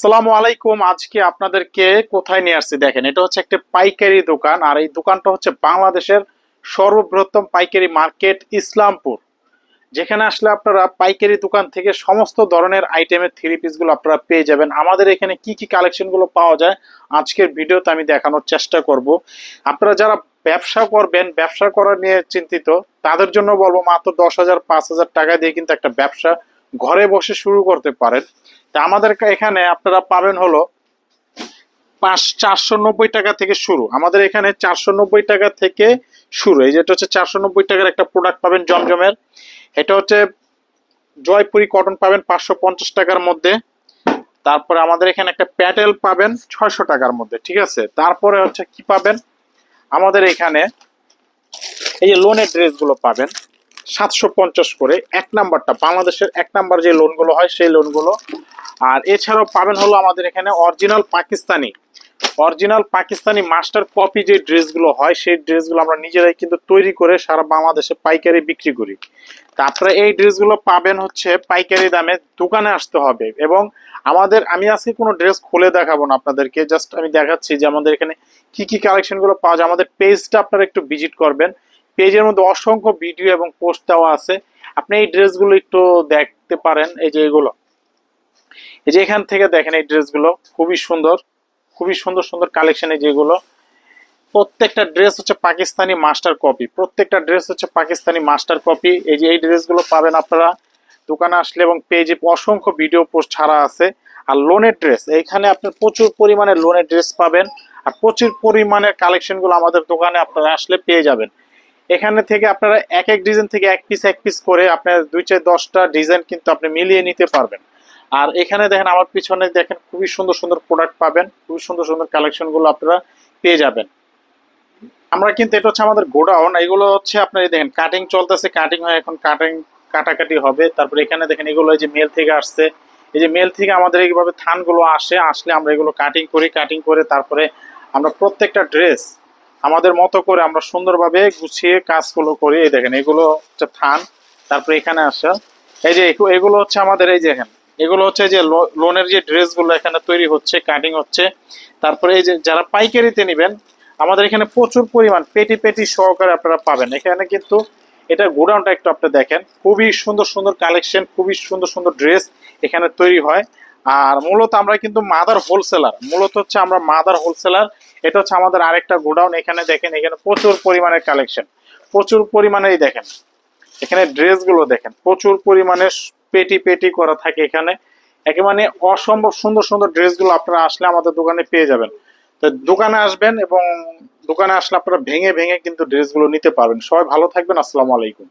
আসসালামু আলাইকুম। আজকে আপনাদেরকে কোথায় নিয়ে আসছি দেখেন, এটা হচ্ছে একটা পাইকারি দোকান আর এই দোকানটা হচ্ছে বাংলাদেশের সর্ববৃহত্তম পাইকারি মার্কেট ইসলামপুর। যেখানে আসলে আপনারা পাইকারি দোকান থেকে সমস্ত ধরনের আইটেমের থ্রি পিসগুলো আপনারা পেয়ে যাবেন। আমাদের এখানে কি কি কালেকশনগুলো পাওয়া যায় আজকের ভিডিওতে আমি দেখানোর চেষ্টা করব। আপনারা যারা ব্যবসা করবেন, ব্যবসা করা নিয়ে চিন্তিত, তাদের জন্য বলব মাত্র দশ হাজার, পাঁচ হাজার টাকা দিয়ে কিন্তু একটা ব্যবসা ঘরে বসে শুরু করতে পারেন। তা আমাদের এখানে আপনারা পাবেন হলো পাঁচ, চারশো নব্বই টাকা থেকে শুরু। আমাদের এখানে চারশো নব্বই টাকা থেকে শুরু। এই যেটা হচ্ছে চারশো নব্বই টাকার একটা প্রোডাক্ট পাবেন জমজমের। এটা হচ্ছে জয়পুরি কটন পাবেন পাঁচশো পঞ্চাশ টাকার মধ্যে। তারপরে আমাদের এখানে একটা প্যাটেল পাবেন ছয়শো টাকার মধ্যে, ঠিক আছে? তারপরে হচ্ছে কি পাবেন? আমাদের এখানে এই যে লোনের ড্রেসগুলো পাবেন। সাতশো পঞ্চাশ করে এক নাম্বারটা। বাংলাদেশের এক নাম্বার যে লোনগুলো হয় সেই লোনগুলো। আর এছাড়াও পাবেন হলো আমাদের এখানে original Pakistani. Original Pakistani master copy যে ড্রেসগুলো হয়, সেই ড্রেসগুলো আমরা নিজেরাই কিন্তু তৈরি করে সারা বাংলাদেশে পাইকারি বিক্রি করি। তা আপনারা এই ড্রেসগুলো পাবেন হচ্ছে পাইকারি দামে দোকানে আসতে হবে। এবং আমাদের, আমি আজকে কোনো ড্রেস খুলে দেখাবো না আপনাদেরকে, জাস্ট আমি দেখাচ্ছি যে আমাদের এখানে কি কি কালেকশনগুলো পাওয়া যায়। আমাদের পেজটা আপনারা একটু ভিজিট করবেন। পেজের মধ্যে অসংখ্য ভিডিও এবং পোস্ট দেওয়া আছে। আপনি এই ড্রেসগুলো একটু দেখতে পারেন, এই যে এগুলো। এই যে এখান থেকে দেখেন এই ড্রেসগুলো, খুবই সুন্দর খুবই সুন্দর সুন্দর কালেকশন এই যেগুলো। প্রত্যেকটা ড্রেস হচ্ছে পাকিস্তানি মাস্টার কপি প্রত্যেকটা ড্রেস হচ্ছে পাকিস্তানি মাস্টার কপি এই যে এই ড্রেসগুলো পাবেন আপনারা দোকানে আসলে এবং পেজে অসংখ্য ভিডিও পোস্ট ছাড়া আছে। আর লোনের ড্রেস এইখানে আপনার প্রচুর পরিমাণে লোনের ড্রেস পাবেন। আর প্রচুর পরিমাণের কালেকশনগুলো আমাদের দোকানে আপনারা আসলে পেয়ে যাবেন। এখানে থেকে আপনারা এক এক ডিজাইন থেকে এক পিস এক পিস করে আপনার দুই চার দশটা ডিজাইন কিন্তু আপনি মিলিয়ে নিতে পারবেন। আর এখানে দেখেন আমার পিছনে দেখেন খুবই সুন্দর সুন্দর প্রোডাক্ট পাবেন, খুবই সুন্দর সুন্দর কালেকশনগুলো আপনারা পেয়ে যাবেন। আমরা কিন্তু এটা হচ্ছে আমাদের গোডাউন, এগুলো হচ্ছে আপনার দেখেন কাটিং চলতেছে কাটিং হয় এখন কাটিং কাটাকাটি হবে। তারপরে এখানে দেখেন এগুলো যে মেল থেকে আসছে। এই যে মেল থেকে আমাদের এইভাবে থানগুলো আসে, আসলে আমরা এগুলো কাটিং করি কাটিং করে তারপরে আমরা প্রত্যেকটা ড্রেস আমাদের মতো করে আমরা সুন্দরভাবে গুছিয়ে কাজগুলো করি। এই দেখেন, এগুলো হচ্ছে থান। তারপরে এখানে আসা। এই যে এগু- এগুলো হচ্ছে আমাদের এই যে এগুলো হচ্ছে যে লোনের যে ড্রেসগুলো এখানে তৈরি হচ্ছে, কাটিং হচ্ছে। তারপরে এই যে যারা পাইকারিতে নেবেন, আমাদের এখানে প্রচুর পরিমাণ পেটি পেটি সহকারে আপনারা পাবেন। এখানে কিন্তু এটা গোডাউনটা একটু আপনি দেখেন। খুবই সুন্দর সুন্দর কালেকশন, খুবই সুন্দর সুন্দর ড্রেস এখানে তৈরি হয়। আর মূলত আমরা কিন্তু মাদার হোলসেলার মূলত হচ্ছে আমরা মাদার হোলসেলার এটা হচ্ছে আমাদের আরেকটা গোডাউন। এখানে দেখেন, এখানে প্রচুর পরিমাণের কালেকশন প্রচুর পরিমাণেই দেখেন, এখানে ড্রেসগুলো দেখেন, প্রচুর পরিমাণে পেটি পেটি করা থাকে এখানে। একেবারে অসম্ভব সুন্দর সুন্দর ড্রেসগুলো আপনারা আসলে আমাদের দোকানে পেয়ে যাবেন। তো দোকানে আসবেন এবং দোকানে আসলে আপনারা ভেঙে ভেঙে কিন্তু ড্রেসগুলো নিতে পারবেন। সবাই ভালো থাকবেন। আসসালামু আলাইকুম।